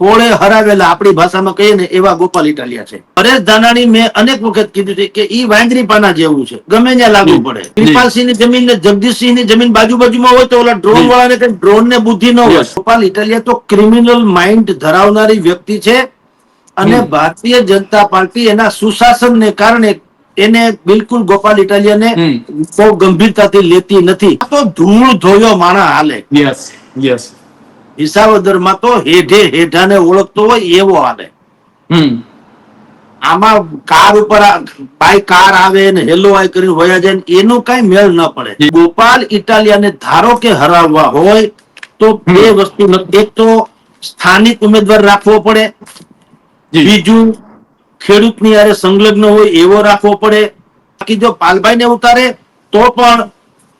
પોળે હરાવેલા આપણી ભાષામાં કહીએ ને એવા ગોપાલ ઇટાલિયા છે. પરેશ ધાનાણી મેં અનેક વખત કીધું છે કે ઈ વાંદરી પાના જેવું છે. ગમે ત્યાં લાગુ પડે. કૃપાલસિંહની જમીન ને જગદીશસિંહની જમીન બાજુ બાજુમાં હોય તો ઓલા ડ્રોન વાળાને કઈ ડ્રોન ને બુદ્ધિ ન હોય. ગોપાલ ઇટાલિયા તો ક્રિમિનલ માઇન્ડ ધરાવનારી વ્યક્તિ છે અને ભારતીય જનતા પાર્ટી એના સુશાસન ને કારણે એને બિલકુલ ગોપાલ ઇટાલિયાને ને બહુ ગંભીરતાથી લેતી નથી. તો ધૂળ ધોયો માણા હાલે. Yes yes. વિસાવદરમાં તો હેઠે હેઠાને ઓળખતો હોય એવો આવે હમ. આમાં કાર ઉપર બાય કાર આવે ને હેલો આય કરીને વયા જાય એનો કઈ મેળ ન પડે. ગોપાલ ઇટાલિયાને ધારો કે હરાવવા હોય તો બે વસ્તુ. એક તો સ્થાનિક ઉમેદવાર રાખવો પડે. બીજું ખેડૂતની યારે સંલગ્ન હોય એવો રાખવો પડે. બાકી જો પાલભાઈ ને ઉતારે તો પણ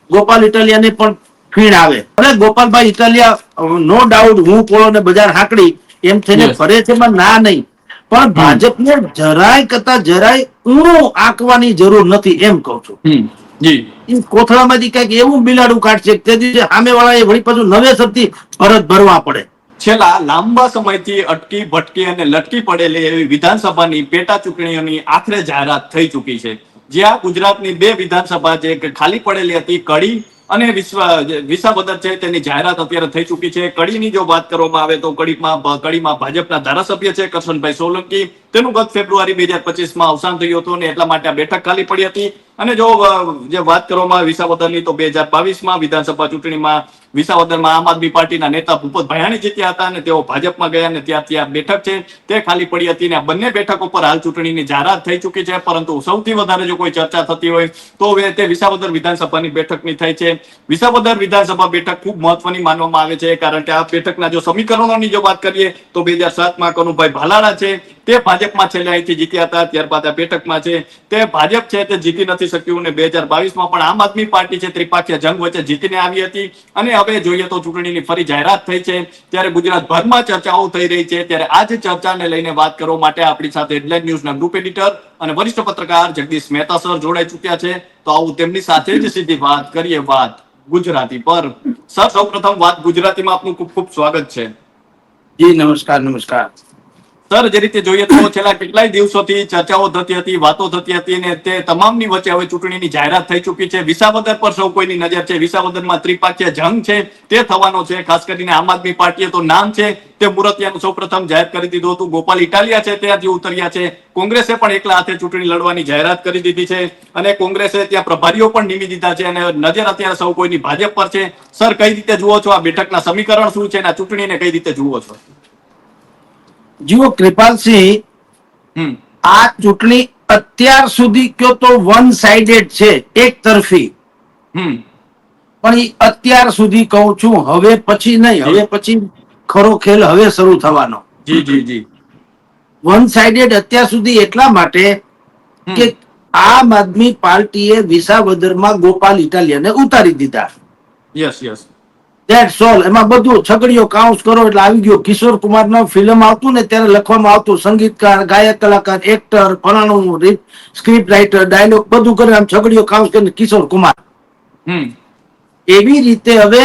ગોપાલ ઇટાલિયાને પણ ફીણ આવે. અને ગોપાલભાઈ ઇટાલિયા નો ડાઉટ હું કોળો ને બજાર હાકડી એમ થઈને ફરે છે ના નહીં. પણ ભાજપને જરાય કરતા જરાય ઊણું આંકવાની જરૂર નથી એમ કહું છું. હમ. જી. ઈ કોથળામાંથી કંઈક એવું બિલાડું કાઢશે તે દિવસે સામે વાળા વળી પાછું નવેસરથી ભરત ભરવા પડે. છેલ્લા લાંબા સમયથી અટકી ભટકી અને લટકી પડેલી એવી વિધાનસભાની પેટા ચૂંટણીઓની આખરે જાહેરાત થઈ ચૂકી છે. જ્યાં ગુજરાતની બે વિધાનસભા જે કે ખાલી પડેલી હતી કડી અને વિશ્વ વિસાવદર છે, તેની જાહેરાત અત્યારે થઈ ચૂકી છે. કડીની જો વાત કરવામાં આવે તો કડીમાં કડીમાં ભાજપના ધારાસભ્ય છે કરશનભાઈ સોલંકી. તેનું ગત ફેબ્રુઆરી બે હજાર પચીસમાં અવસાન થયું હતું અને એટલા માટે આ બેઠક ખાલી પડી હતી. અને જો જે વાત કરવામાં આવે તો બે હજાર બાવીસમાં વિધાનસભા ચૂંટણીમાં વિસાવદરમાં આમ આદમી પાર્ટીના નેતા ભૂપત ભયાણી જીત્યા હતા અને તેઓ ભાજપમાં ગયા અને ત્યાંથી આ બેઠક છે, તે ખાલી પડી હતી અને આ બંને બેઠક ઉપર હાલ ચૂંટણીની જાહેરાત થઈ ચૂકી છે. પરંતુ સૌથી વધારે જો કોઈ ચર્ચા થતી હોય, તો હવે તે વિસાવદર વિધાનસભાની બેઠકની થઈ છે. વિસાવદર વિધાનસભા બેઠક ખૂબ મહત્વની માનવામાં આવે છે, કારણ કે આ બેઠકના જો સમીકરણોની જો વાત કરીએ, તો બે હજાર સાતમાં કનુભાઈ ભાલાળા છે તે ભાજપમાં છેલ્લે અહીંથી જીત્યા હતા, ત્યારબાદ આ બેઠકમાં છે. તે ભાજપ છે તે જીતી નથી શક્યું અને બે હજાર પણ આમ આદમી પાર્ટી છે ત્રિપાક્ષીય જંગ વચ્ચે જીતીને આવી હતી. અને હવે જોઈએ તો ચૂંટણીની ફરી જાહેરાત થઈ છે. ત્યારે ગુજરાતભરમાં ચર્ચાઓ થઈ રહી છે. ત્યારે આ ચર્ચાને લઈને વાત કરવા માટે આપણી સાથે હેડલાઇન ન્યૂઝના ગ્રુપ એડિટર અને વરિષ્ઠ પત્રકાર જગદીશ મહેતા સર જોડાઈ ચૂક્યા છે. તો આવું તેમની સાથે જ સીધી વાત કરીએ વાત ગુજરાતી પર. સર સૌપ્રથમ વાત ગુજરાતીમાં આપનું ખૂબ ખૂબ સ્વાગત છે. જી, નમસ્કાર નમસ્કાર. સર, જે રીતે જોઈએ તો છેલ્લા કેટલાય દિવસોથી ચર્ચાઓ થતી હતી, વાતો થતી હતી અને તે તમામની વચ્ચે હવે ચૂંટણીની જાહેરાત થઈ ચૂકી છે. વિસાવદર પર સૌ કોઈની નજર છે. વિસાવદરમાં ત્રિપાક્ષીય જંગ છે. તે થવાનો છે. ખાસ કરીને આમ આદમી પાર્ટીએ તો નામ છે. તે મુરતિયાનું સૌપ્રથમ જાહેર કરી દીધું હતું. ગોપાલ ઇટાલિયા છે તે ઉતર્યા છે. કોંગ્રેસે પણ એકલા હાથે ચૂંટણી લડવાની જાહેરાત કરી દીધી છે અને કોંગ્રેસે ત્યાં પ્રભારીઓ પણ નીમી દીધા છે અને નજર અત્યારે સૌ કોઈની ભાજપ પર છે. સર, કઈ રીતે જુઓ છો આ બેઠકના સમીકરણ શું છે અને ચૂંટણીને કઈ રીતે જુઓ છો? જુઓ કૃપાલસિંહ આ ચૂંટણી અત્યાર સુધી કયો તો વન સાઇડેડ છે એક તરફી. પણ અત્યાર સુધી કહું છું હવે પછી નહીં હવે પછી ખરો ખેલ હવે શરૂ થવાનો. જી જી જી. વન સાઇડેડ અત્યાર સુધી એટલા માટે કે આમ આદમી પાર્ટીએ વિસાવદરમાં ગોપાલ ઇટાલિયાને ઉતારી દીધા. યસ યસ ધેટ્સ ઓલ એમાં બધું છગડીઓ કાઉન્સ કરો એટલે આવી ગયો. કિશોર કુમાર ફિલ્મ આવતું ને ત્યારે લખવામાં આવતું. સંગીતકાર ગાયક કલાકાર એક્ટર ફલાણું સ્ક્રિપ્ટ રાઇટર ડાયલોગ બધું કરે આમ છગડીઓ કાઉન્સ કરીને કિશોર કુમાર. એવી રીતે હવે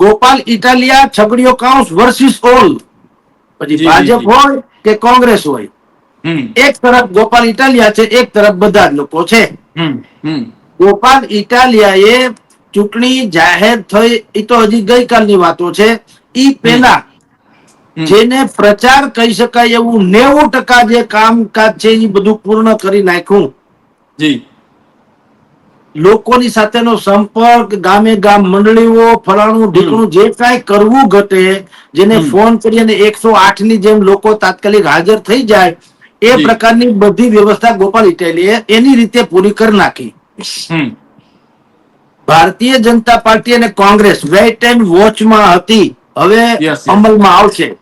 ગોપાલ ઇટાલિયા છગડીઓ કાઉન્સ વર્સિસ ઓલ પછી ભાજપ હોય કે કોંગ્રેસ હોય? એક તરફ ગોપાલ ઇટાલિયા છે એક તરફ બધા જ લોકો છે. ગોપાલ ઇટાલિયા ઇટાલિયાએ ચૂંટણી જાહેર થઈ એ તો હજી ગઈકાલની વાતો છે. એ પહેલા જેને પ્રચાર કહી શકાય એવું નેવું ટકા જે કામકાજ છે એ બધું પૂર્ણ કરી નાખ્યું. જી. લોકોની સાથેનો સંપર્ક ગામે ગામ મંડળીઓ ફલાણું ઢીકણું જે કાંઈ કરવું ઘટે જેને ફોન કરી અને એકસો આઠની જેમ લોકો તાત્કાલિક હાજર થઈ જાય એ પ્રકારની બધી વ્યવસ્થા ગોપાલ ઇટાલીએ એની રીતે પૂરી કરી નાખી. ભારતીય જનતા પાર્ટી અને કોંગ્રેસ વેટ એન્ડ વોચમાં હતી. હવે. અમલમાં આવશે.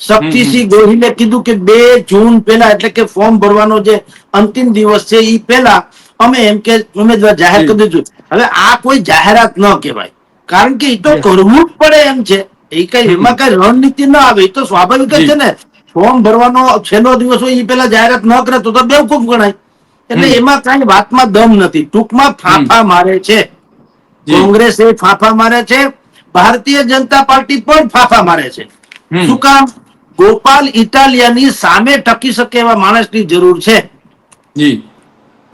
શક્તિસિંહ ગોહિલે કીધું કે બે જૂન પહેલા એટલે કે ફોર્મ ભરવાનો જે અંતિમ દિવસ છે એ પહેલા અમે એમ કે ઉમેદવાર જાહેર કરી દીધું. હવે આ કોઈ જાહેરાત ન કહેવાય. કારણ કે એ તો કરવું જ પડે એમ છે. એ કઈ એમાં કઈ રણનીતિ ના આવે એ તો સ્વાભાવિક જ છે ને. ફોર્મ ભરવાનો છેલ્લો દિવસ હોય એ પહેલા જાહેરાત ન કરે તો તો બેવકૂફ ગણાય. એટલે. એમાં કઈ વાતમાં દમ નથી. ટૂંકમાં ફાંફા મારે છે. કોંગ્રેસ એ ફાફા મારે છે ભારતીય જનતા પાર્ટી પણ ફાફા મારે છે. શું કામ? ગોપાલ ઇટાલિયાની સામે ટકી શકે એવા માણસની જરૂર છે.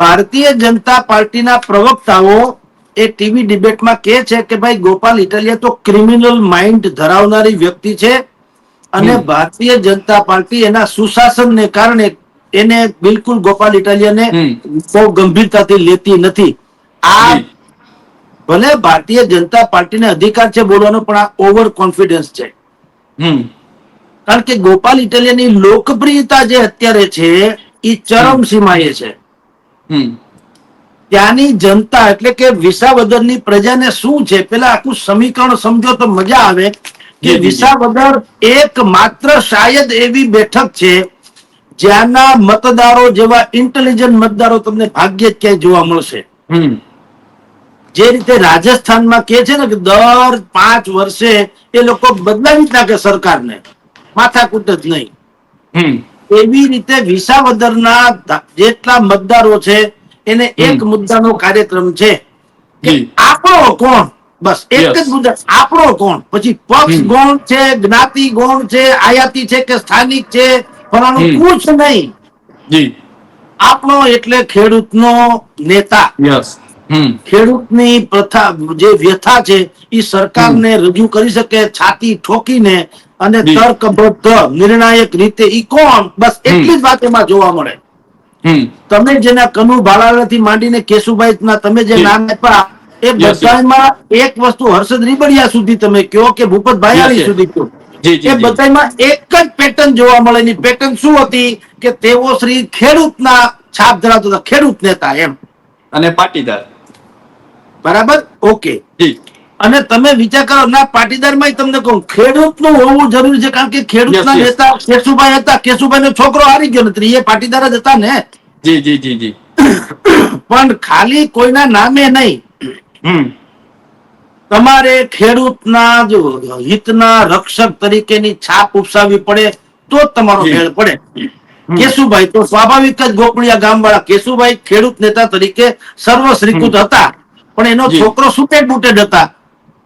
ભારતીય જનતા પાર્ટીના પ્રવક્તાઓ એ ટીવી ડિબેટમાં કહે છે કે ભાઈ ગોપાલ ઇટાલિયા તો ક્રિમિનલ માઇન્ડ ધરાવનારી વ્યક્તિ છે અને ભારતીય જનતા પાર્ટી એના સુશાસનને કારણે એને બિલકુલ ગોપાલ ઇટાલિયાને. બહુ ગંભીરતાથી લેતી નથી. આ. ભલે ભારતીય જનતા પાર્ટીને અધિકાર છે બોલવાનો પણ આ ઓવર કોન્ફિડન્સ છે. હમ. કારણ કે ગોપાલ ઇટાલિયાની લોકપ્રિયતા જે અત્યારે છે એ ચરમ સીમાએ છે. હમ. ત્યાંની જનતા એટલે કે વિસાવદરની પ્રજાને શું છે? પેલા આખું સમીકરણ સમજો તો મજા આવે કે. વિસાવદર એક માત્ર શાયદ એવી બેઠક છે જ્યાંના મતદારો જેવા ઇન્ટેલિજન્ટ મતદારો તમને ભાગ્યે જ ક્યાંય જોવા મળશે. હમ. જે રીતે રાજસ્થાનમાં કે છે ને કે દર પાંચ વર્ષે એ લોકો બદલાવી જ નાખે સરકારને. માથાકૂટ જ નહીં. એવી રીતે વિસાવદરના જેટલા મતદારો છે એને એક મુદ્દાનો કાર્યક્રમ છે કે આપણો કોણ? બસ એક જ. મુદ્દા આપણો કોણ? પછી પક્ષ. ગૌણ છે જ્ઞાતિ ગૌણ છે આયાતી છે કે સ્થાનિક છે ફલાણું. કુછ નહીં. આપણો એટલે ખેડૂતનો નેતા. યસ ખેડૂતની પ્રથા જે વ્યથા છે એ સરકારને રજૂ કરી શકે છાતી ઠોકીને અને તર્કબદ્ધ નિર્ણાયક રીતે ઈ કોણ? બસ એટલી જ વાત એમાં જોવા મળે. તમે જેના કનુ ભાલાલાથી માંડીને કેશુભાઈ તમે જે નામ આપ્યા એ. બધામાં એક વસ્તુ હર્ષદ રીબડિયા સુધી તમે કયો કે ભૂપત ભાઈ. સુધી કયો એ બધામાં એક જ પેટર્ન જોવા મળે ની પેટર્ન શું હતી કે તેઓ શ્રી ખેડૂતના છાપ ધરાવતો હતા ખેડૂત નેતા એમ. અને પાટીદાર. બરાબર? ઓકે અને તમે વિચાર કરો ના પાટીદારમાં તમને કહું ખેડૂતનું હોવું જરૂરી છે કારણ કે Yes, yes. નેતા કેશુભાઈ હતા કેશુભાઈ નો છોકરો હારી ગયો નથી એ પાટીદાર જ હતા ને. જી જી જી જી. પણ ખાલી કોઈના નામે નહીં. તમારે ખેડૂતના જો હિતના રક્ષક તરીકેની છાપ ઉપસાવવી પડે તો જ તમારો મેળ પડે. કેશુભાઈ તો સ્વાભાવિક જ ગોકળિયા ગામવાળા કેશુભાઈ ખેડૂત નેતા તરીકે સર્વ શ્રીકૃત હતા. પણ એનો છોકરો સુટેડ બુટેડ હતા?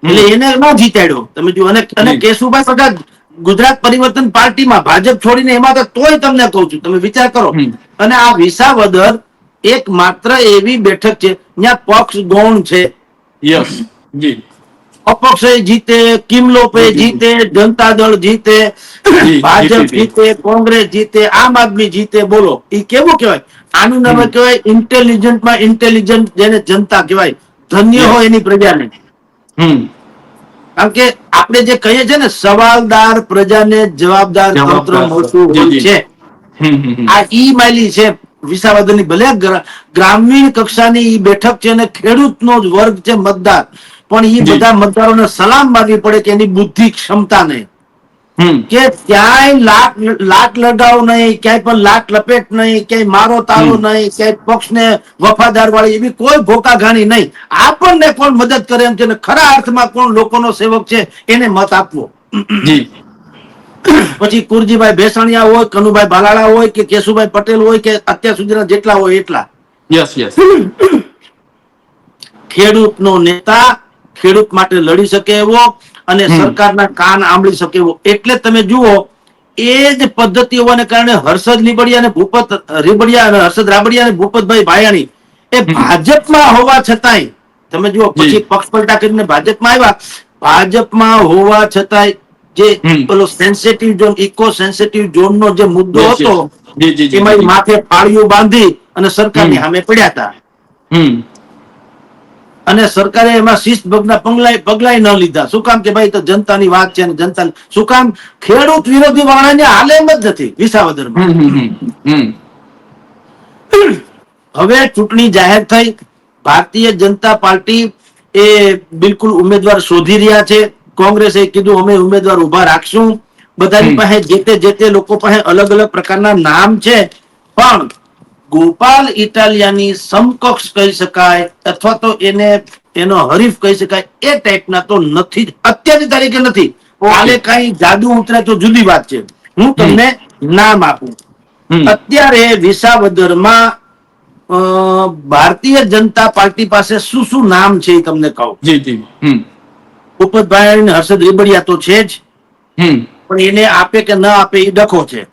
એટલે એને ન જીતાડ્યો. તમે જો અને અને કેશુભાઈ બધા ગુજરાત પરિવર્તન પાર્ટીમાં ભાજપ છોડીને એમાં તો તોય તમને કહું છું તમે વિચાર કરો. અને આ વિસાવદર એક માત્ર એવી બેઠક છે જ્યાં પક્ષ ગૌણ છે. યસ જી. અપક્ષે જીતે કિમલોપે. જીતે જનતા દળ જીતે ભાજપ જીતે કોંગ્રેસ જીતે આમ આદમી જીતે બોલો. એ કેવું કહેવાય? આનું નામ. કહેવાય ઇન્ટેલિજન્ટમાં ઇન્ટેલિજન્ટ જેને જનતા કહેવાય. ધન્ય હોય એની પ્રજાને. કારણ કે આપણે જે કહીએ છે ને સવાલદાર પ્રજાને જવાબદાર. તંત્ર હોય છે. આ ઈ માયલી છે વિસાવદરની ભલે ગ્રા- ગ્રામીણ કક્ષાની ઈ બેઠક છે અને ખેડૂતનો જ વર્ગ છે મતદાર. પણ ઈ જી. બધા મતદારોને સલામ માગવી પડે કે એની બુદ્ધિ ક્ષમતા નહીં હમ કે ક્યાંય લાટ લાટ લગાવ નહીં ક્યાંય પણ લાટ લપેટ નહીં ક્યાંય મારો તારો નહીં ક્યાંય પક્ષને વફાદાર વાળી એવી કોઈ ભોકા ઘાણી નહીં. આપણને કોણ મદદ કરે એમ છે ને ખરા અર્થમાં કોણ લોકોનો સેવક છે એને મત આપવો. પછી કુરજીભાઈ ભેસાણિયા હોય કનુભાઈ બાલાળા હોય કે કેશુભાઈ પટેલ હોય કે અત્યાર સુધીના જેટલા હોય એટલા. Yes yes. ખેડૂતનો નેતા ખેડૂત માટે લડી શકે એવો અને. સરકારના કાન આંબળી શકે એવો. એટલે તમે જુઓ એ જ પદ્ધતિ હોવાને કારણે હર્ષદ લીબડિયા અને ભૂપત રીબડિયા અને હર્ષદ રાબડિયા અને ભૂપતભાઈ ભાયાણી એ ભાજપમાં હોવા છતાંય તમે જુઓ પછી પક્ષ પલટા કરીને ભાજપમાં આવ્યા ભાજપમાં હોવા છતાંય જે પેલો sensitive zone eco sensitive zone નો જે મુદ્દો. હતો એમાં માથે ફાળીઓ બાંધી અને સરકારની હમ. સામે પડ્યા હતા. અને સરકારે એમાં શિસ્તભંગના પગલા પગલાય ન લીધા. શું કામ કે ભાઈ તો જનતાની વાત છે અને જનતા શું કામ? ખેડૂત વિરોધી વાળાને હાલે એમ જ નથી વિસાવદરમાં. હવે ચૂંટણી જાહેર થઈ. ભારતીય જનતા પાર્ટી એ બિલકુલ ઉમેદવાર શોધી રહ્યા છે. કોંગ્રેસે કીધું અમે ઉમેદવાર ઊભા રાખશું. બધાની પાસે જે તે જે તે લોકો પાસે અલગ અલગ પ્રકારના નામ છે. પણ ગોપાલ ઇટાલિયાની સમકક્ષ કહી શકાય અથવા તો એને એનો હરીફ કહી શકાય. એ ટાઈપના તો નથી અત્યારની તારીખે નથી. કાલે કઈ જાદુ ઉતરે તો જુદી વાત છે. હું તમને નામ આપું. અત્યારે વિસાવદરમાં ભારતીય જનતા પાર્ટી પાસે શું શું નામ છે એ તમને કહું. જી જી. હમ. હર્ષદ રેબડિયા તો છે જ. પણ એને આપે કે ન આપે એ ડખો છે.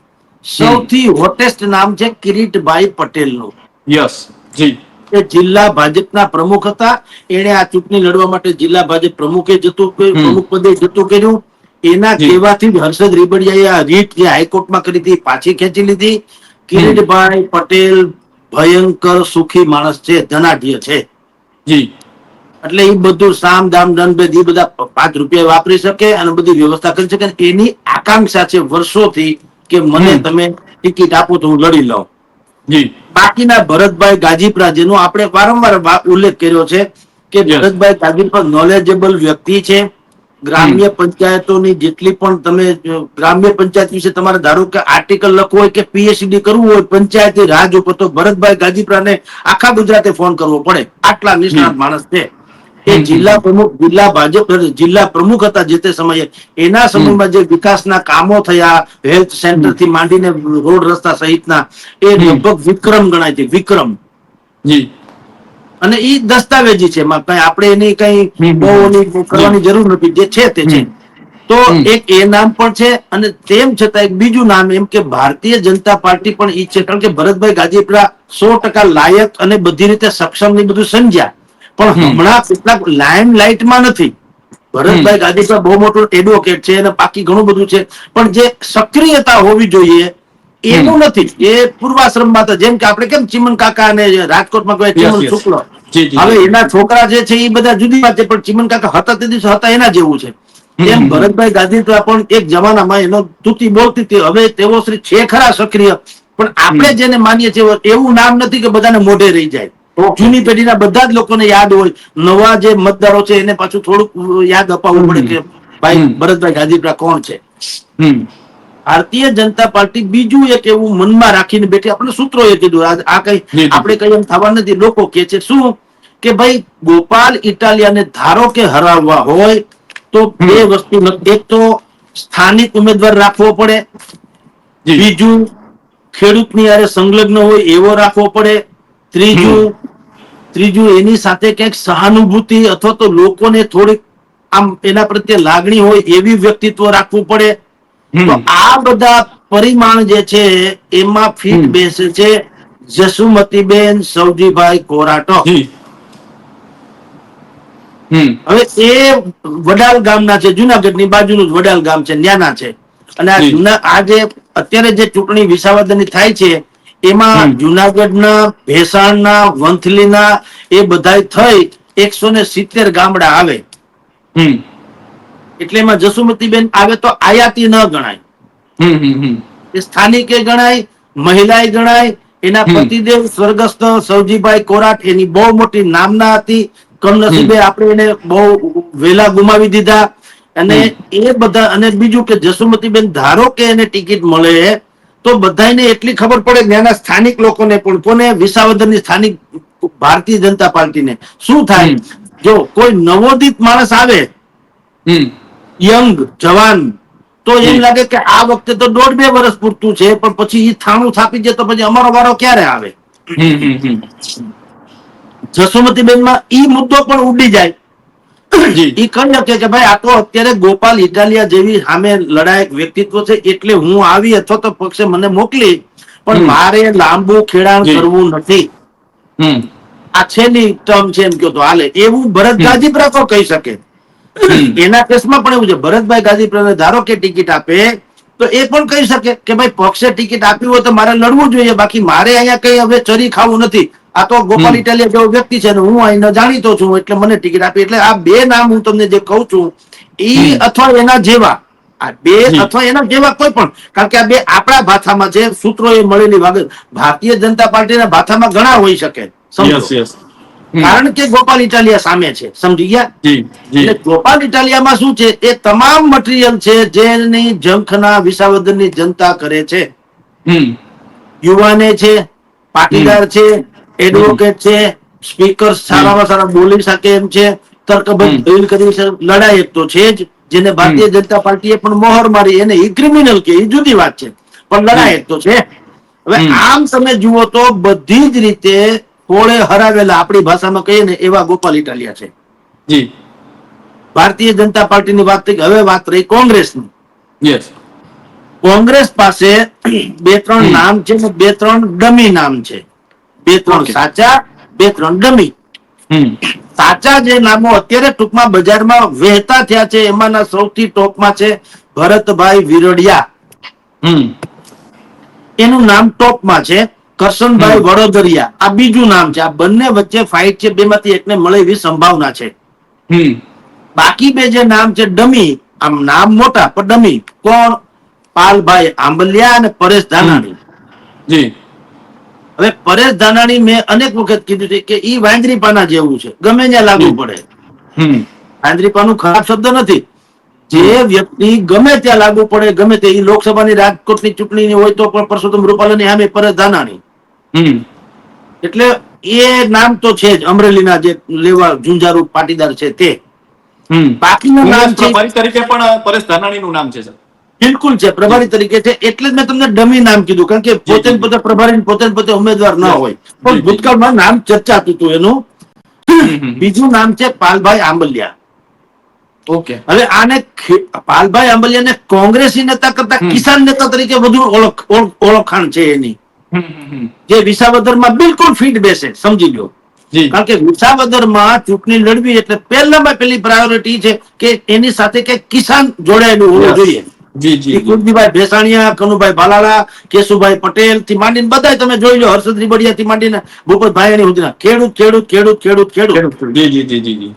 સૌથી હોટેસ્ટ નામ છે કિરીટભાઈ પટેલનું. યસ જી. એ જિલ્લા ભાજપના પ્રમુખ હતા. એને આ ચૂંટણી લડવા માટે જિલ્લા ભાજપ પ્રમુખે જતું પ્રમુખ પદે જતું કર્યું. એના કહેવાથી જ હર્ષદ રીબડિયાએ આ રીટ જે હાઈકોર્ટમાં કરી હતી પાછી ખેંચી લીધી. કિરીટભાઈ પટેલ ભયંકર સુખી માણસ છે ધનાઢ્ય છે. જી. એટલે એ બધું સામ દામ દંડ ભેદ એ બધા પાંચ રૂપિયા વાપરી શકે અને બધી વ્યવસ્થા કરી શકે એની આકાંક્ષા છે વર્ષોથી કે મને તમે ટિકિટ આપો તો હું લડી લઉં. બાકીના ભરતભાઈ ગાજીપરા જેનો આપણે વારંવાર ઉલ્લેખ કર્યો છે કે ભરતભાઈ ગાજીપરા નોલેજેબલ વ્યક્તિ છે. ગ્રામ્ય પંચાયતોની જેટલી પણ તમે ગ્રામ્ય પંચાયત વિશે તમારે ધારો કે આર્ટિકલ લખવું હોય કે પીએચડી કરવું હોય પંચાયતી રાજ ઉપર તો ભરતભાઈ ગાજીપરાને આખા ગુજરાતે ફોન કરવો પડે. આટલા નિષ્ણાત માણસ છે. હમ. જિલ્લા પ્રમુખ જિલ્લા ભાજપ જિલ્લા પ્રમુખ હતા જે તે સમયે. એના સમયમાં જે વિકાસના કામો થયા હેલ્થ સેન્ટરથી માંડીને રોડ રસ્તા સહિતના એ લગભગ વિક્રમ ગણાય છે વિક્રમ. અને એ દસ્તાવેજી છે આપણે એની કઈ. બહુ કરવાની જરૂર નથી જે છે તે છે. તો એક એ નામ પણ છે અને તેમ છતાં એક બીજું નામ એમ કે ભારતીય જનતા પાર્ટી પણ ઈ છે કારણ કે ભરતભાઈ ગાજીપુરા સો ટકા લાયક અને બધી રીતે સક્ષમ ને બધું સમજ્યા પણ હમણાં કેટલાક લાઇમ લાઇટમાં નથી. ભરતભાઈ ગાજીપરા બહુ મોટો એડવોકેટ છે અને બાકી ઘણું બધું છે. પણ જે સક્રિયતા હોવી જોઈએ એનું નથી. એ પૂર્વાશ્રમમાં તો જેમ કે આપણે કેમ ચિમન કાકા અને રાજકોટમાં કોઈ ચિમન શુક્લ. હવે એના છોકરા જે છે એ બધા જુદી વાત છે પણ ચિમન કાકા હતા તે દિવસે હતા એના જેવું છે. તેમ ભરતભાઈ ગાંધીત્રા પણ એક જમાનામાં એનો તૂતી બોલતી હતી હવે તેઓ શ્રી છે ખરા સક્રિય. પણ આપણે જેને માનીએ છીએ એવું નામ નથી કે બધાને મોઢે રહી જાય. જૂની પેઢીના બધા જ લોકોને યાદ હોય નવા જે મતદારો છે એને પાછું થોડુંક યાદ અપાવવું પડે કે ભાઈ ભરતભાઈ ગાંધીપરા કોણ છે? ભારતીય જનતા પાર્ટી બીજું એક એવું મનમાં રાખીને બેઠી આપણે સૂત્રોએ કીધું આ- કઈ. આપણે કઈ એમ થવા નથી. લોકો કે છે શું? કે ભાઈ ગોપાલ ઇટાલિયાને ધારો કે હરાવવા હોય તો બે વસ્તુ. એક તો સ્થાનિક ઉમેદવાર રાખવો પડે. બીજું ખેડૂતની યારે સંલગ્ન હોય એવો રાખવો પડે. ત્રીજું ત્રીજું એની સાથે ક્યાંક સહાનુભૂતિ અથવા તો લોકોને થોડીક આમ એના પ્રત્યે લાગણી હોય એવી વ્યક્તિત્વ રાખવું પડે. તો આ બધા પરિમાણ જે છે એમાં ફીટ બેસે છે જસુમતીબેન સૌજીભાઈ કોરાટો. હમ. હવે એ વડાલ ગામના છે જુનાગઢની બાજુનું જ વડાલ ગામ છે ન્યાના છે. અને આ જુના આ જે અત્યારે જે ચૂંટણી વિસાવદરની થાય છે એમાં. જુનાગઢના ભેસાણના વંથલીના એ બધા થઈ એકસો ને સિત્તેર ગામડા આવે. એટલે એમાં જસુમતીબેન આવે તો આયાતી ન ગણાય. એ સ્થાનિકે ગણાય મહિલાએ ગણાય એના. પતિદેવ સ્વર્ગસ્થ સૌજીભાઈ કોરાટ એની બહુ મોટી નામના હતી. કમનસીબે આપણે એને બહુ વેલા ગુમાવી દીધા. અને એ બધા અને બીજું કે જસુમતીબેન ધારો કે એને ટિકિટ મળે તો બધાને એટલી ખબર પડે કે સ્થાનિક લોકોને પણ કોને? વિસાવદરની સ્થાનિક ભારતીય જનતા પાર્ટીને. શું થાય? જો કોઈ નવોદિત માણસ આવે યંગ જવાન તો એમ લાગે કે આ વખતે તો દોઢ બે વર્ષ પૂરતું છે પણ પછી એ થાણું થાપી જાય તો પછી અમારો વારો ક્યારે આવે? જસુમતીબેનમાં ઈ મુદ્દો પણ ઉડી જાય. ઈ કહી શકે કે ભાઈ આ તો અત્યારે ગોપાલ ઇટાલિયા જેવી સામે લડાયક વ્યક્તિત્વ છે એટલે હું આવી અથવા તો પક્ષે મને મોકલી પણ મારે લાંબુ ખેડાણ કરવું નથી. આ છેલ્લી ટર્મ છે એમ કહો તો હાલે એવું ભરત. ગાજીપરા તો કહી શકે. એના કેસમાં પણ એવું છે ભરતભાઈ ગાજીપરાને ધારો કે ટિકિટ આપે તો એ પણ કહી શકે કે ભાઈ પક્ષે ટિકિટ આપી હોય તો મારે લડવું જોઈએ બાકી મારે અહીંયા કઈ હવે ચરી ખાવું નથી. આ તો ગોપાલ ઇટાલિયા જેવો વ્યક્તિ છે અને હું અહીંનો જાણીતો છું એટલે મને ટિકિટ આપી એટલે આ બે નામ હું તમને જે કહું છું ઈ અથવા એના જેવા. આ બે અથવા એના જેવા કોઈ પણ. કારણ કે આ બે આપણા ભાષામાં છે સૂત્રો એ મળેલી વાગત ભારતીય જનતા પાર્ટીના ભાષામાં ઘણા હોઈ શકે કારણ કે ગોપાલ ઇટાલિયા સામે છે સમજી ગયા? એટલે ગોપાલ ઇટાલિયામાં શું છે એ તમામ મટીરિયલ છે જેની જંખના વિસાવદનની જનતા કરે છે. યુવાને છે પાટીદાર છે એડવોકેટ છે સ્પીકર સારામાં સારા બોલી શકે એમ છે તર્કબદ્ધ દલીલ કરી લડાઈ એક તો છે જ જેને ભારતીય જનતા પાર્ટીએ પણ મોહર મારી એને ઈ ક્રિમિનલ કે એ જુદી વાત છે પણ લડાયક તો છે. હવે આમ તમે જુઓ તો બધી જ રીતે કોળે હરાવેલા આપણી ભાષામાં કહીએ ને એવા ગોપાલ ઇટાલિયા છે. જી. ભારતીય જનતા પાર્ટીની વાત થઈ હવે વાત રહી કોંગ્રેસની. યસ કોંગ્રેસ પાસે બે ત્રણ નામ છે ને બે ત્રણ ડમી નામ છે. બે ત્રણ સાચા બે ત્રણ ડમી સાચા જે નામો અત્યારે ટૂંકમાં બજારમાં વહેતા થયા છે એમાંના સૌથી ટોપમાં છે ભરતભાઈ વિરડિયા. એનું નામ ટોપમાં છે કરશનભાઈ વડોદરિયા. આ બીજું નામ છે. આ બંને વચ્ચે ફાઇટ છે બેમાંથી એકને મળે એવી સંભાવના છે. હમ. બાકી બે જે નામ છે ડમી. આમ નામ મોટા પણ ડમી. કોણ? પાલભાઈ આંબલિયા અને પરેશ ધાનાણી. જી. હવે પરેશ ધાનાણી મેં અનેક વખત કીધું છે કે ઈ વાંદરીપાના જેવું છે. ગમે ત્યાં લાગુ પડે. વાંદરીપાનું ખરાબ શબ્દ નથી. જે વ્યક્તિ ગમે ત્યાં લાગુ પડે ગમે તે ઈ લોકસભાની રાજકોટની ચૂંટણીની હોય તો પણ પરસોત્તમ રૂપાલાની સામે પરેશ ધાનાણી. હમ. એટલે એ નામ તો છે જ અમરેલીના જે લેવા ઝુંઝારુ પાટીદાર છે તે. બાકીનું નામ છે તરીકે પણ પરેશ ધાનાણીનું નામ છે સર. બિલકુલ છે. પ્રભારી તરીકે છે. એટલે જ મેં તમને ડમી નામ કીધું. કારણ કે પોતે પોતે પ્રભારી પોતે પોતે ઉમેદવાર ન હોય. પણ ભૂતકાળમાં નામ ચર્ચાતું હતું એનું. બીજું નામ છે પાલભાઈ આંબલિયા. ઓકે. હવે આને પાલભાઈ આંબલિયાને કોંગ્રેસી નેતા કરતા. કિસાન નેતા તરીકે વધુ ઓળખ ઓળખાણ છે એની. જે હમમાં જે વિસાવદરમાં બિલકુલ ફિટ બેસે. સમજી લો કારણ કે વિસાવદરમાં ચૂંટણી લડવી એટલે પહેલામાં પહેલી પ્રાયોરિટી છે કે એની સાથે કે કિસાન જોડાયેલું હોવું જોઈએ. જી ભેસાણીયા કનુભાઈ ભાલાળા કેશુભાઈ પટેલથી માંડીને બધા તમે જોઈ લો હર્ષદ રીબડિયા થી માંડીને ભૂપતભાઈ સુધીના ખેડૂત ખેડૂત ખેડૂત ખેડૂત ખેડૂત. જી જી જી જી જી.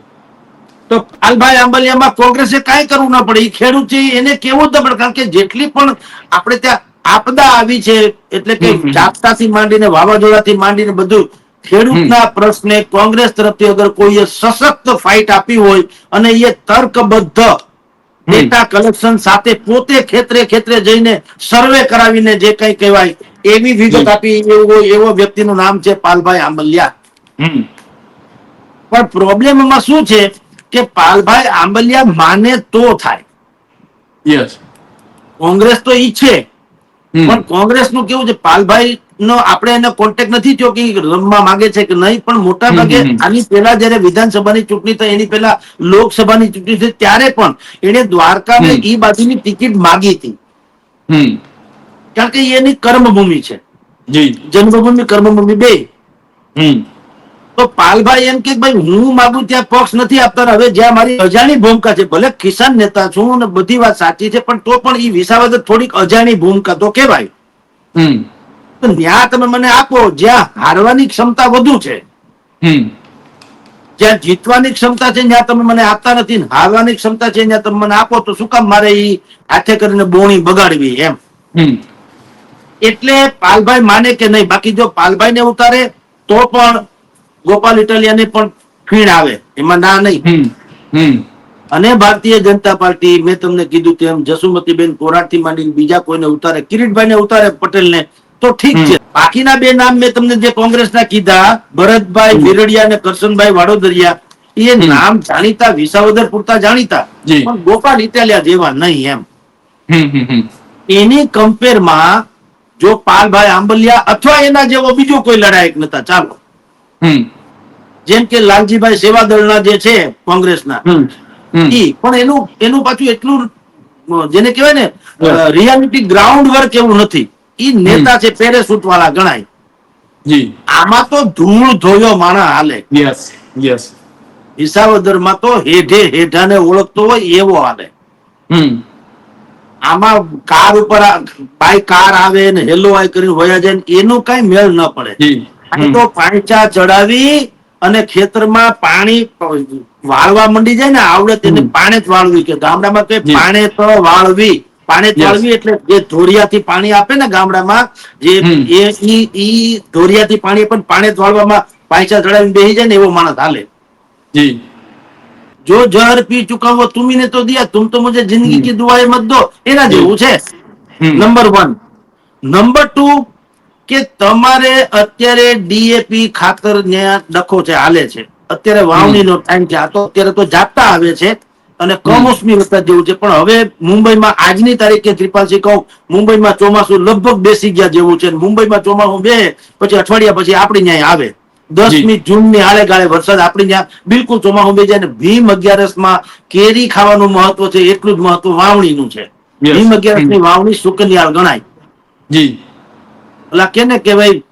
તો પાલભાઈ આંબલિયામાં કોંગ્રેસે કાંઈ કરવું ના પડે. એ ખેડૂત છે એને કેવું જ કારણ કે જેટલી પણ આપણે ત્યાં આપદા આવી છે એટલે કે. જાપતાથી માંડીને વાવાઝોડાથી માંડીને બધું ખેડૂતના પ્રશ્ને કોંગ્રેસ તરફથી અગર કોઈએ સશક્ત ફાઇટ આપી હોય અને એ તર્કબદ્ધ ડેટા કલેક્શન સાથે પોતે ખેતરે ખેતરે જઈને સર્વે કરાવીને જે કઈ કહેવાય એવી વિગત આપી એવો એવો વ્યક્તિનું નામ છે પાલભાઈ આંબલિયા. પણ પણ પ્રોબ્લેમમાં શું છે કે પાલભાઈ આંબલિયા માને તો થાય. યસ કોંગ્રેસ તો ઈ છે. પણ કોંગ્રેસનું કેવું છે પાલભાઈ નો આપણે એનો કોન્ટેક્ટ નથી થયો કે રમવા માંગે છે કે નહીં પણ મોટા ભાગે. આની પહેલા જયારે વિધાનસભાની ચૂંટણી થઈ એની પહેલા લોકસભાની ચૂંટણી થઈ ત્યારે પણ એને દ્વારકા એ બાજુની ટિકિટ માગી હતી. કારણ કે એની કર્મભૂમિ છે. જન્મભૂમિ કર્મભૂમિ બે. હમ. તો પાલભાઈ એમ કે ભાઈ હું માગું ત્યાં પક્ષ નથી આપતા હવે જ્યાં મારી અજાણી ભૂમિકા છે ભલે કિસાન નેતા છું ને બધી વાત સાચી છે પણ તો પણ ઈ વિસાવદર થોડીક અજાણી ભૂમિકા તો કેવાય ત્યાં તમે મને આપો જ્યાં હારવાની ક્ષમતા વધુ છે. જ્યાં જીતવાની ક્ષમતા છે ત્યાં તમે મને આપતા નથી હારવાની ક્ષમતા છે ત્યાં તમે મને આપો તો શું કામ મારે એ હાથે કરીને બોણી બગાડવી એમ? એટલે પાલભાઈ માને કે નહીં બાકી જો પાલભાઈ ને ઉતારે તો પણ ગોપાલ ઇટાલિયાને પણ ફીણ આવે. એમાં ના નહીં. અને ભારતીય જનતા પાર્ટી મેં તમને કીધું તેમ જસુમતીબેન કોરાટથી માંડીને બીજા કોઈને ઉતારે કિરીટભાઈને ઉતારે પટેલને તો ઠીક છે. બાકીના બે નામ મેં તમને જે કોંગ્રેસના કીધા ભરતભાઈ વિરડિયા અને કરશનભાઈ વાડોદરિયા એ નામ જાણીતા વિસાવદર પૂરતા જાણીતા પણ ગોપાલ ઇટાલિયા જેવા નહીં એમ. એની કમ્પેરમાં જો પાલભાઈ આંબલિયા અથવા એના જેવો બીજો કોઈ લડાયક નતા ચાલો. જેમ કે લાલજીભાઈ સેવાદળના જે છે કોંગ્રેસના હમ પણ એનું એનું પાછું એટલું જેને કહેવાય ને રિયાલિટી ગ્રાઉન્ડ વર્ક એવું નથી. ઈ નેતા છે પેરેસૂટ વાળા ગણાય. જી. આમાં તો ધૂળ ધોયો માણા હાલે. Yes yes. વિસાવદરમાં તો હેઠે હેઠાને ઓળખતો હોય એવો હાલે. હમ. આમાં કાર ઉપર બાય કાર આવે ને હેલો આય કરીને વયા જાય ને એનું કઈ મેળ ન પડે. તો પાંચા ચડાવી અને ખેતરમાં પાણી વાળવા મંડી જાય ને આવડે તેને. પાણે જ વાળવી કે ગામડામાં જી. પાણે તો વાળવી. પાણી તાળવ્યું એટલે જે ધોરિયાથી પાણી આપે ને ગામડામાં જે ઈ ધોરિયાથી પાણી પણ પાણી તળવામાં પાયચા ચડાવીને બેસી જાય ને એવો માણસ હાલે. જો. જહર પી ચુકાવો તુમીને તો દિયા તુમ તો મુજે જિંદગી કી દુઆએ મત દો. એના જેવું છે. નંબર વન નંબર ટુ કે તમારે અત્યારે ડીએપી ખાતર ડખો છે હાલે છે. અત્યારે વાવણી નો ટાઈમ છે. આ તો અત્યારે તો જાતા આવે છે. અને કમોસમી વરસાદ જેવું છે. પણ હવે મુંબઈમાં આજની તારીખે ત્રિપાલસિંહ કહું મુંબઈમાં ચોમાસું લગભગ બેસી ગયા જેવું છે. મુંબઈમાં ચોમાસું બે પછી અઠવાડિયા પછી આપણી ન્યાય આવે. દસમી જૂનની આળે ગાળે વરસાદ આપણી ત્યાં બિલકુલ ચોમાસું બે જાય ભીમ અગિયારસમાં કેરી ખાવાનું મહત્વ છે એટલું જ મહત્વ વાવણીનું છે. ભીમ અગિયારસની વાવણી સુકન્યાળ ગણાય. જી. કે ને કેવાય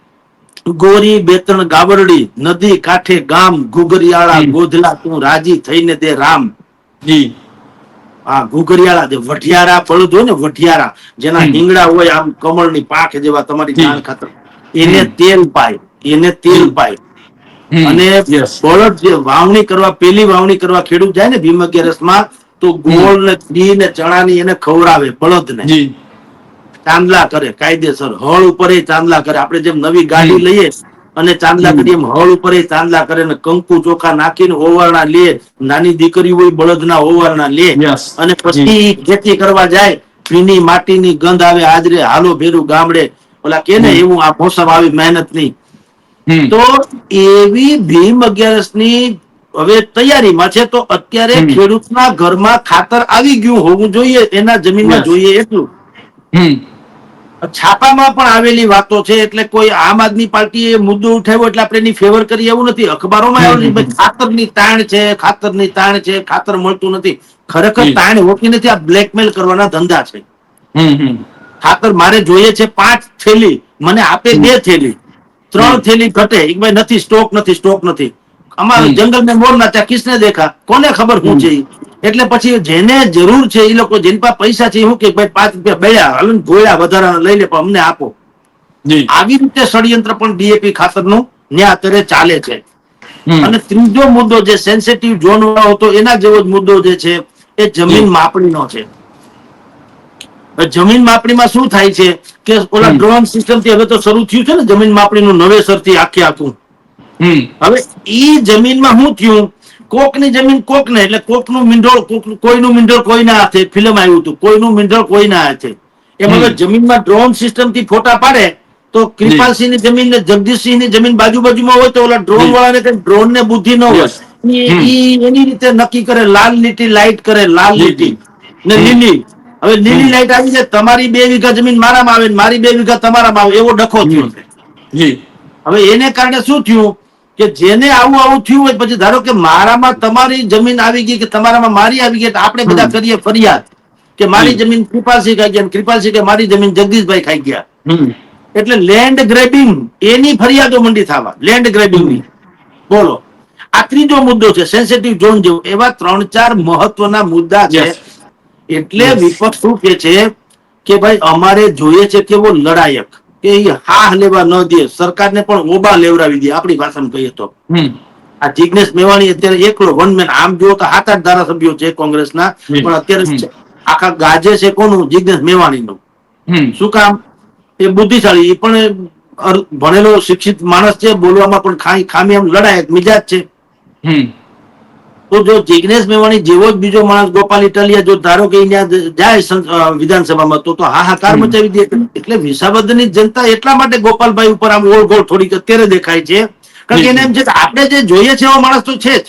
ગોરી બેતણ ગાવરડી નદી કાંઠે ગામ ઘુઘરિયાળા ગોધલા તું રાજી થઈને દે રામ. જી હા ઘુઘરિયાળા જે વઢિયારા બળદ હોય ને વઢિયારા જેના હિંગડા હોય આમ કમળની પાંખ જેવા તમારી. જાણ ખાતર એને તેલ પાય એને તેલ પાય. અને બળદ જે વાવણી કરવા પેલી વાવણી કરવા ખેડૂત જાય ને ભીમ અગિયારસમાં તો ગોળ ને ઘી ને ચણાની એને ખવડાવે બળદને ને ચાંદલા કરે કાયદેસર. હળ ઉપર એ ચાંદલા કરે. આપણે જેમ નવી ગાડી લઈએ અને ચાંદલા કરી એમ હળ ઉપર ચાંદલા કરે ને કંકુ ચોખા નાખીને ઓવારણા લે નાની દીકરી હોય બળદના ઓવારણા લે. અને પછી ખેતી કરવા જાય ભીની માટીની ગંધ આવે હાજરે હાલો ભેરું ગામડે. ઓલા કે ને એવું આ મોસમ આવી મહેનતની તો એવી ભીમ અગિયારસની હવે તૈયારીમાં છે તો અત્યારે. ખેડૂતના ઘરમાં ખાતર આવી ગયું હોવું જોઈએ એના જમીનમાં. જોઈએ એટલું. છાપામાં પણ આવેલી વાતો છે એટલે કોઈ આમ આદમી પાર્ટીએ મુદ્દો ઉઠાવ્યો એટલે આપણે એની ફેવર કરી એવું નથી. અખબારોમાં હમ, ખાતરની તાણ છે ખાતરની તાણ છે ખાતર મળતું નથી. ખરેખર તાણ હોતી નથી આ બ્લેકમેલ કરવાના ધંધા છે. ખાતર મારે જોઈએ છે પાંચ થેલી. મને આપે બે થેલી. ત્રણ થેલી ઘટે. એક ભાઈ નથી સ્ટોક નથી સ્ટોક નથી. અમારે જંગલ ને મોર ના ત્યાં કિસને દેખા. કોને ખબર શું છે? એટલે પછી જેને જરૂર છે એ લોકો જેની પાસે પૈસા છે શું કે ભાઈ પાંચ રૂપિયા બેયા હાલો ને ગોળ્યા વધારાના લઈ લે પણ અમને આપો. આવી રીતે ષડયંત્ર પણ ડીએપી ખાતરનું ન્યા અત્યારે ચાલે છે. અને ત્રીજો મુદ્દો જે સેન્સિટિવ ઝોન વાળો હતો એના જેવો જ મુદ્દો જે છે એ જમીન માપણી માપણીનો છે. જમીન માપણીમાં શું થાય છે કે ઓલા ડ્રોન સિસ્ટમથી હવે તો શરૂ થયું છે ને જમીન માપણીનું નવેસરથી આખે આખું. હમ. હવે ઈ જમીનમાં શું થયું? કોકની જમીન કોકને એટલે કોકનું મીંઢોળ કોઈનું મીંઢોળ કોઈના હાથે ફિલ્મ આવ્યું હતું કોઈનું મીંઢોળ કોઈના હાથે. એમાં જમીનમાં ડ્રોન સિસ્ટમથી ફોટા પાડે તો કૃપાલસિંહની જમીન ને જગદીશસિંહની જમીન બાજુ બાજુમાં હોય તો ઓલા ડ્રોન વાળાને કઈ ડ્રોન ને બુદ્ધિ ન હોય. એની રીતે નક્કી કરે લાલ લીટી લાઈટ કરે લાલ લીટી. ને લીલી. હવે લીલી. લાઈટ આવી જાય તમારી બે વીઘા જમીન મારામાં આવે ને મારી બે વીઘા તમારામાં આવે એવો ડખો થયો. છે હવે એને કારણે શું થયું? કે જેને આવું આવું થયું હોય પછી ધારો કે મારામાં તમારી જમીન આવી ગઈ કે તમારામાં મારી આવી ગઈ આપણે બધા કરીએ ફરિયાદ કે મારી જમીન કૃપાલસિંહ ખાઈ ગયા અને કૃપાલસિંહ કે મારી જમીન જગદીશભાઈ ખાઈ ગયા. એટલે લેન્ડ ગ્રેબિંગ એની ફરિયાદો મંડી થવા. લેન્ડ ગ્રેબિંગની બોલો. આ ત્રીજો મુદ્દો છે સેન્સિટિવ ઝોન જેવો. એવા ત્રણ ચાર મહત્વના મુદ્દા છે. એટલે વિપક્ષ શું કે છે કે ભાઈ અમારે જોઈએ છે કેવો લડાયક. કે હા લેવા ન દે. સરકારને પણ ઓબા લેવડાવી દે આપણી ભાષામાં કહીએ તો. આ જિગ્નેશ મેવાણી અત્યારે એકલો વન મેન આમ જો તો સાત આઠ ધારાસભ્યો છે કોંગ્રેસના. પણ અત્યારે આખા ગાજે છે કોનું? જીગ્નેશ મેવાણીનું. શું કામ? એ બુદ્ધિશાળી. એ પણ ભણેલો શિક્ષિત માણસ છે બોલવામાં પણ ખામી આમ લડાયક મિજાજ છે. તો જો જિગ્નેશ મેવાણી જેવો જ બીજો માણસ ગોપાલ ઇટાલિયા જો ધારો કે અહીંયા જાય વિધાનસભામાં તો તો હાહાકાર. મચાવી દે. એટલે વિસાવદરની જનતા એટલા માટે ગોપાલભાઈ ઉપર આમ ઓળઘોળ થોડીક અત્યારે દેખાય છે. કારણ કે એને એમ છે કે આપણે જે જોઈએ છે એવો માણસ તો છે જ.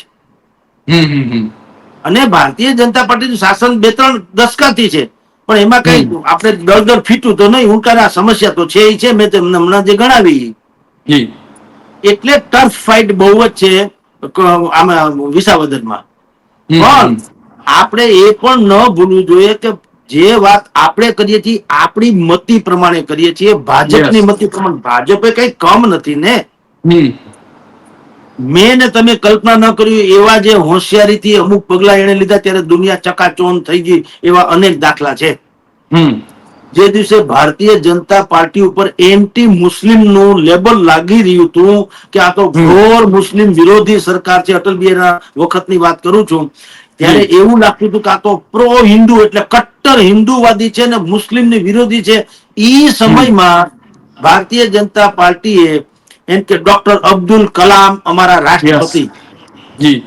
અને ભારતીય જનતા પાર્ટીનું શાસન બે ત્રણ દશકાથી છે. પણ એમાં કઈ. આપણે દર દર ફીટું તો નહીં આ સમસ્યા તો છે એ છે મેં તમને હમણાં જે ગણાવી. એટલે ટર્ફ ફાઇટ બહુ જ છે. આમાં વિસાવદરમાં. પણ આપણે એ પણ ન ભૂલવું જોઈએ કે જે વાત આપણે કરીએ છીએ આપણી મતિ પ્રમાણે કરીએ છીએ. ભાજપની મતિ મતી પ્રમાણે. ભાજપે કઈ કમ નથી ને. મેં ને તમે કલ્પના ન કર્યું એવા જે હોશિયારીથી અમુક પગલા એને લીધા ત્યારે દુનિયા ચકાચોન થઈ ગઈ એવા અનેક દાખલા છે. જે દિવસે ભારતીય જનતા પાર્ટી ઉપર એન્ટી મુસ્લિમનું લેબલ લાગી રહ્યું હતું કે આ તો ઘોર મુસ્લિમ વિરોધી સરકાર છે અટલ બિહારીના વખતની વાત કરું છું ત્યારે એવું લાગતું હતું કે આ તો પ્રો હિન્દુ એટલે કટ્ટર હિન્દુવાદી છે ને મુસ્લિમની વિરોધી છે એ સમયમાં ભારતીય જનતા પાર્ટીએ એમ કે ડોક્ટર અબ્દુલ કલામ અમારા રાષ્ટ્રપતિ જી.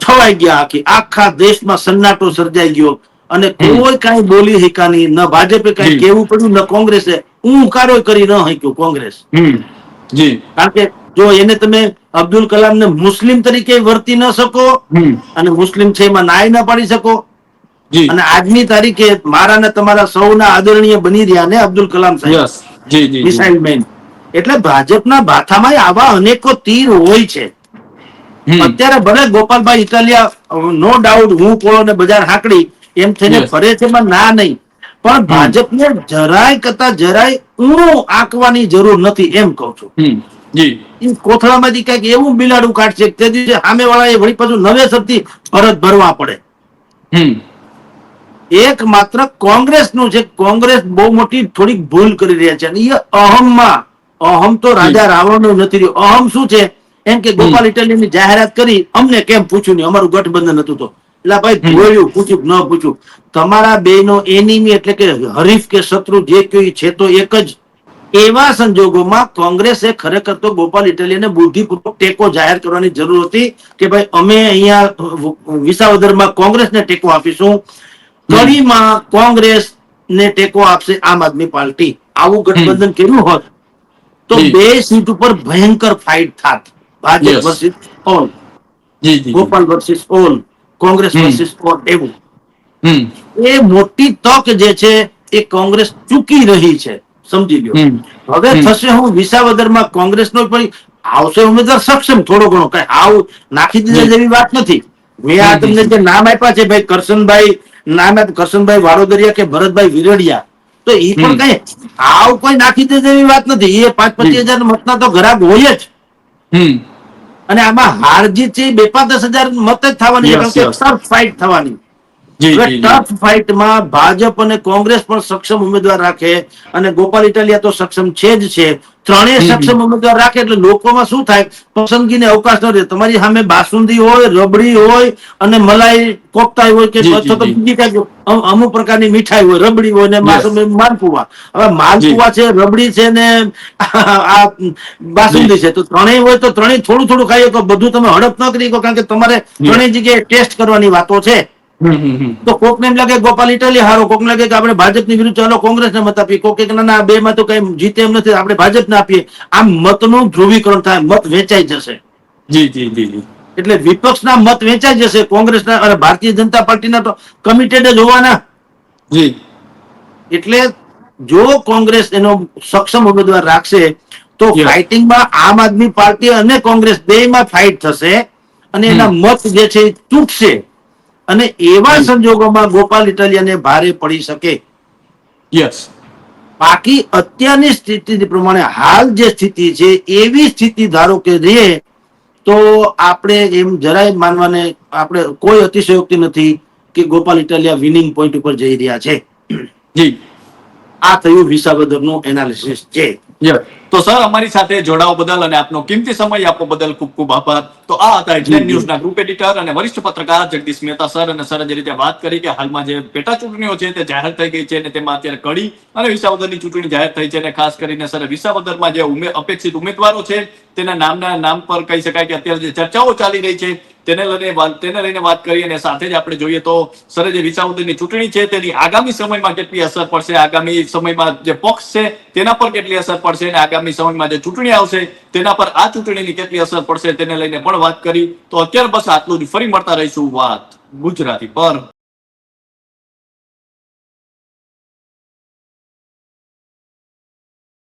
છવાઈ ગયા આખી આખા દેશમાં સન્નાટો સર્જાઈ ગયો. અને કોઈ કાંઈ બોલી શક્યા નહીં. ન ભાજપે કાંઈ કેવું પડ્યું ન કોંગ્રેસે. ઊંકારો કરી ન શક્યું કોંગ્રેસ. કારણ કે જો એને તમે અબ્દુલ કલામને મુસ્લિમ તરીકે વર્તી ન શકો અને મુસ્લિમ છે એમાં નાય ના પાડી શકો. અને આજની તારીખે મારા ને તમારા સૌના આદરણીય બની રહ્યા ને અબ્દુલ કલામ સાહેબ. Missile man. એટલે ભાજપના ભાથામાં આવા અનેકો તીર હોય છે. અત્યારે ભલે ગોપાલભાઈ ઇટાલિયા નો ડાઉટ હું પોળો ને બજાર હાંકડી એમ થઈને. ફરે છે પણ ના નહીં. પણ ભાજપને જરાય કરતા જરાય ઊણું આંકવાની જરૂર નથી એમ કહું છું. જી. કોથળામાંથી કંઈક એવું બિલાડું કાઢશે તે દિવસે સામેવાળાએ વળી પાછું નવેસરથી પરત ભરવા પડે. એક માત્ર કોંગ્રેસનું છે. કોંગ્રેસ બહુ મોટી થોડીક ભૂલ કરી રહ્યા છે. અને એ અહમમાં અહમ તો રાજા રાવણનું નથી રહ્યું. અહમ શું છે? એમ કે ગોપાલ ઇટાલિયનની જાહેરાત કરી. અમને કેમ પૂછ્યું નહીં? અમારું ગઠબંધન હતું તો. એટલે ભાઈ. જોયું પૂછ્યું ન પૂછ્યું તમારા બે નો એનિમી એટલે કે હરીફ કે શત્રુ જે કયો છે તો એક જ. એવા સંજોગોમાં કોંગ્રેસે ખરેખર તો ગોપાલ ઇટાલિયને બુદ્ધિપૂર્વક ટેકો જાહેર કરવાની જરૂર હતી કે ભાઈ અમે અહીંયા વિસાવદરમાં કોંગ્રેસને ટેકો આપીશું. કડીમાં કોંગ્રેસ ને ટેકો આપશે આમ આદમી પાર્ટી. આવું ગઠબંધન કર્યું હોત તો બે સીટ ઉપર ભયંકર ફાઇટ થાત. Bhajap. Versus all Gopal versus all Congress versus four એવું. એ મોટી તક જે છે એ કોંગ્રેસ ચૂકી રહી છે. સમજી લ્યો હવે. થશે હું વિસાવદરમાં કોંગ્રેસનો પણ આવશે ઉમેદવાર સક્ષમ થોડો ઘણો. કઈ આવ નાખી દીધા જેવી વાત નથી. મેં આ તમને જે નામ આપ્યા છે ભાઈ કરશનભાઈ નામ આપ્યું કરશનભાઈ વાડોદરિયા કે ભરતભાઈ વિરડિયા. તો એ પણ કઈ આવ કોઈ નાખી દે જેવી વાત નથી. એ પાંચ પચીસ હજાર મતના તો ઘરાક હોય જ. અને આમાં હાર જીત છે એ બે પાંચ દસ હજાર મત જ થવાની. ટફ ફાઇટ થવાની ટફ ફાઇટમાં ભાજપ અને કોંગ્રેસ પણ સક્ષમ ઉમેદવાર રાખે અને ગોપાલ ઇટાલિયા તો સક્ષમ છે જ છે. ત્રણેય સક્ષમ ઉમેદવાર રાખે એટલે લોકોમાં શું થાય? પસંદગીને અવકાશ ન રહે. તમારી સામે બાસુંદી હોય રબડી હોય અને મલાઈ કોકતાઈ હોય કે. બીજી કઈ અમુક પ્રકારની મીઠાઈ હોય રબડી હોય ને માલપુવા હવે માલપુવા છે રબડી છે ને આ બાસુંદી છે. તો ત્રણેય હોય તો ત્રણેય થોડું થોડું ખાઈએ તો બધું તમે હડપ ન કરી શકો કારણ કે તમારે ત્રણેય જગ્યાએ ટેસ્ટ કરવાની વાતો છે. હમ કોક ને એમ લાગે ગોપાલ ઇટાલી હારો કોક લાગે કે આપણે ભાજપની વિરુદ્ધ ચાલો કોંગ્રેસને મત આપીએ. કોક એક ના બે માં તો કઈ જીતે એમ નથી આપણે ભાજપને આપીએ. આમ મતનું ધ્રુવીકરણ થાય મત વેચાઈ જશે. જી જી જી જી. એટલે વિપક્ષના મત વેચાઈ જશે કોંગ્રેસના અને ભારતીય જનતા પાર્ટીના તો કમિટેડ જ હોવાના. જી. એટલે જો કોંગ્રેસ એનો સક્ષમ ઉમેદવાર રાખશે તો. ફાઇટિંગમાં આમ આદમી પાર્ટી અને કોંગ્રેસ બેયમાં ફાઇટ થશે અને એના મત જે છે એ તૂટશે. અને એવા સંજોગોમાં ગોપાલ ઇટાલિયાને ભારે પડી શકે. યસ બાકી અત્યારની સ્થિતિ પ્રમાણે હાલ જે સ્થિતિ છે એવી સ્થિતિ ધારો કે રહે તો આપણે એમ જરાય માનવાને આપણે કોઈ અતિશયોક્તિ નથી કે ગોપાલ ઇટાલિયા વિનિંગ પોઈન્ટ ઉપર જઈ રહ્યા છે. જી. આ થયું વિસાવદરનું એનાલિસિસ છે. તો સર અમારી સાથે જોડાવા બદલ અને આપનો કિંમતી સમય આપવા બદલ ખૂબ ખૂબ આભાર. તો આ હતા હેડલાઇન ન્યૂઝના ગ્રુપ એડિટર અને વરિષ્ઠ પત્રકાર જગદીશ મહેતા સર અને સર જે રીતે વાત કરી કે હાલમાં જે પેટા ચૂંટણીઓ છે તે જાહેર થઈ ગઈ છે અને તેમાં અત્યારે કડી અને વિસાવદરની ચૂંટણી જાહેર થઈ છે અને ખાસ કરીને સર વિસાવદરમાં જે ઉમે- અપેક્ષિત ઉમેદવારો છે તેના નામના નામ પર કહી શકાય કે અત્યારે જે ચર્ચાઓ ચાલી રહી છે તેને લઈને તેને લઈને વાત કરી અને સાથે જ આપણે જોઈએ તો સરે જે વિસાવદરની ચૂંટણી છે તેની આગામી સમયમાં કેટલી અસર પડશે? આગામી સમયમાં જે પક્ષ છે તેના પર કેટલી અસર પડશે? અને આગામી સમયમાં જે ચૂંટણી આવશે તેના પર આ ચૂંટણીની કેટલી અસર પડશે? તેને લઈને પણ વાત કરી. તો અત્યારે બસ આટલું જ. ફરી મળતા રહીશું વાત ગુજરાતી પર.